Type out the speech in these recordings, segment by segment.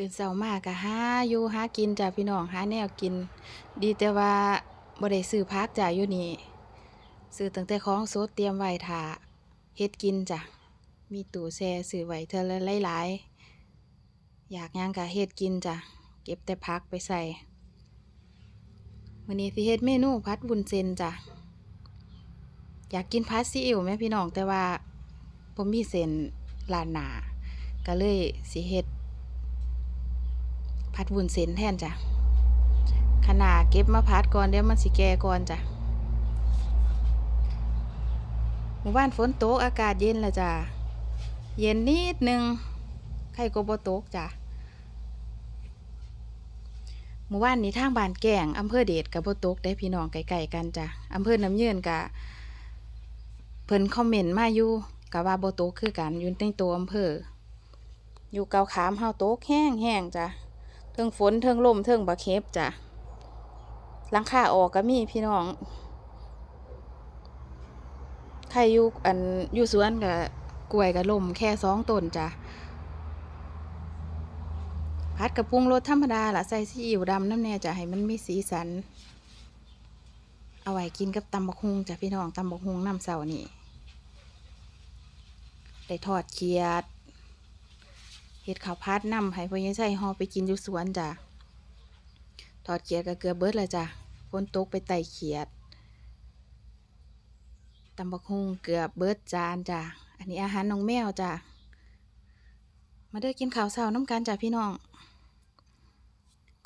ตื่นเช้ามากก็หาอยู่หากินจ้ะพี่น้องหาแนวกิน ดีแต่ว่าบ่ได้ซื้อพักจ้ะอยู่นี่ซื้อตั้งแต่ของสดเตรียมไว้ท่าเฮ็ดกินจ้ะมีตู้แช่ซื้อไว้เท่าละหลายๆอยากหยังก็เฮ็ดกินจ้ะเก็บแต่พักไปใส่มื้อนี้สิเฮ็ดเมนูผัดวุ้นเส้นจ้ะอยากกินผัดซีอิ๊วแม่พี่น้องแต่ว่าบ่มีเส้นร้านหนาก็เลยสิเฮ็ด พัดวุ้นเส้นแทนจ้ะขนาดเก็บมาพัดก่อนเดี๋ยวมันสิแก่ก่อนจ้ะหมู่บ้านฝนตกอากาศเย็นละจ้ะเย็นนิดนึงใครก็บ่ตกจ้ะหมู่บ้านนี้ทางบ้านแก่งอำเภอเดชกับบ่ตกได้พี่น้องไกลๆกันจ้ะอำเภอน้ำเยืนกะเพิ่นคอมเมนต์มาอยู่กะว่าบ่ตกคือกันอยู่ในตัวอำเภออยู่เกาขามเฮาตกแห้งๆจ้ะ ทิงฝนเทิงลมเทิงบะเข็บจ้ะหลังคาออกก็มีพี่น้อง ใครอยู่อันอยู่สวนกับกล้วยกับลมแค่สองต้นจ้ะพัดกับปรุงรสธรรมดาละใส่ซีอิ๊วดำน้ำแน่จ้ะให้มันมีสีสัน เอาไว้กินกับตำบักฮุงจ้ะพี่น้องตำบักฮุงน้ำเสานี่ได้ทอดเขียด เห็ดข้าวพัดนำให้พ่อใหญ่ใส่ห่อไปกินอยู่สวนจ้ะทอดเขียดก็เกลือเบิดและจ้ะฝนตกไปไต่เขียดตำบักฮุงเกือบเบิดจานจ้ะอันนี้อาหารน้องแมวจ้ะมาเด้อกินข้าวเช้าน้ำกันจ้ะพี่น้อง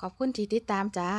ขอบคุณที่ติดตามจ้า